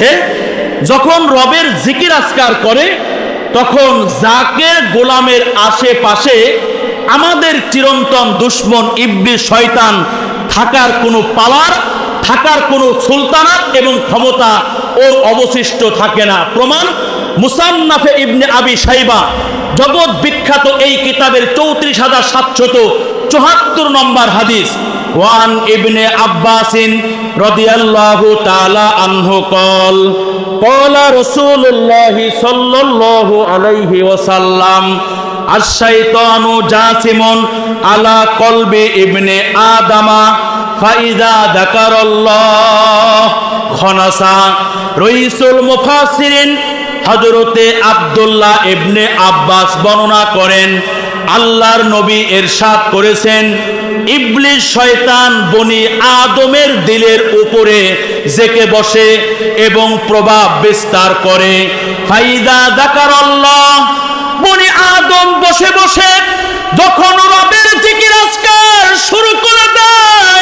বলছে যখন রবের জিকির আসকার করে, তখন জাকের গোলামের আশেপাশে আমাদের চিরন্তন দুশ্মন, ইবলি, শয়তান থাকার কোনো পাওয়ার থাকার কোনো সুলতানাত এবং ক্ষমতা ওর অবশিষ্ট থাকে না। প্রমাণ, মুসান্নাফে ইবনে আবি সাইবা জগৎ বিখ্যাত এই কিতাবের চৌত্রিশ হাজার সাতশত চুহাত্তর নম্বর হাদিস। ওয়ান ইবনে আব্বাসিন রদিয়াল্লাহু তাআলা আনহু কল قال رسول الله صلى الله عليه وسلم الشيطان جاسم على قلب ابن آدم فإذا ذكر الله খনাসা রইসুল মুফাসসিরিন হযরতে আব্দুল্লাহ ইবনে আব্বাস বর্ণনা করেন আল্লাহর নবী এরশাদ করেছেন ইবলিশ শয়তান বনি আদমের দিলের উপরে জেকে বসে এবং প্রভাব বিস্তার করে। ফাইদা দাকার আল্লাহ বনি আদম বসে বসে যখন রবের জিকির আজকার শুরু করে দেয়,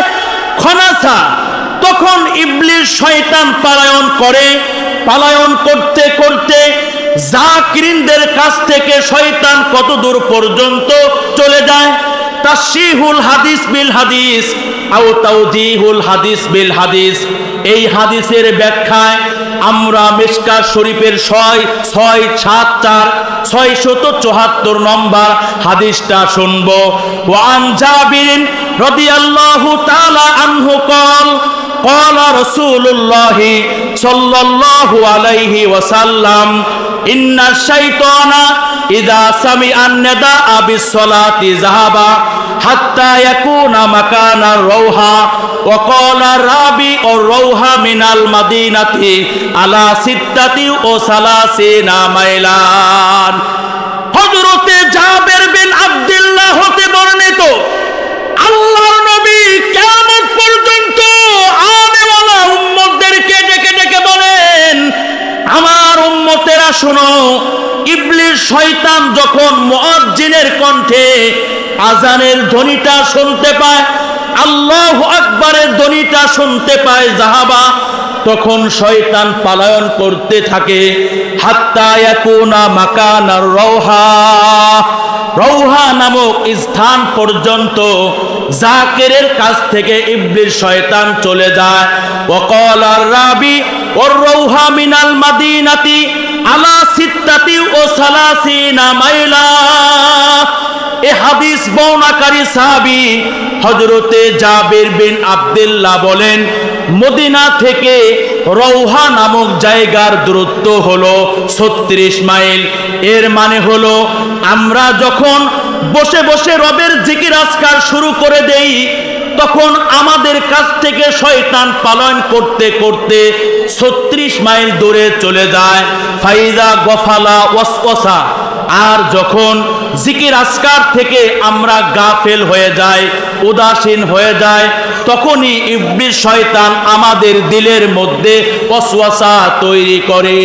খনাসা, তখন ইবলিস শয়তান পালায়ন করে পালায়ন করতে করতে জাকিরিনদের কাছ থেকে শয়তান কত দূর পর্যন্ত চলে যায়? তাশিহুল হাদিস বিল হাদিস, আও তাওজিহুল হাদিস বিল হাদিস। এই হাদিসের ব্যাখ্যায় আমরা মিশকা শরীফের ছয় ছয় সাত চার, ছয় শত চুহাত্তর নম্বর হাদিসটা শুনব। ওয়ান জাবিরিন রাদিয়াল্লাহু তাআলা আনহু কল قال رسول الله صلى الله عليه وسلم إن الشيطان إذا سمع النداء بالصلاة ذهب حتى يكون مكان الروحة وقال الرابي الروحة من المدينة على ستة وثلاثين ميلان হজরতে জাবের বিন আব্দুল্লাহ শয়তান যখন মুয়াজ্জিনের কণ্ঠে আজানের ধ্বনিটা শুনতে পায়, আল্লাহ আকবারের ধ্বনিটা শুনতে পায় জাহাবা তখন শয়তান পালায়ন করতে থাকে মাকানার নামক স্থান পর্যন্ত জাকেরের কাছ থেকে ইবলিস শয়তান চলে যায়। ওয়াকাল আর রাবি, ওর মিনাল মাদিনাতি জাবির বিন বলেন, মদিনা থেকে রৌহা নামক জায়গার দূরত্ব হলো ছত্রিশ মাইল। এর মানে হলো আমরা যখন বসে বসে রবের জিকির আজকার শুরু করে দেই তখন আমাদের কাছ থেকে শয়তান পালন করতে করতে ছত্রিশ মাইল দূরে চলে যায়। ফাইদা গফালা ওয়াসওয়াসা। আর যখন জিকির আসকার থেকে আমরা গাফেল হয়ে যাই, উদাসীন হয়ে যায় তখনই ইবলিস শয়তান আমাদের দিলের মধ্যে ওয়াসওয়াসা তৈরি করে।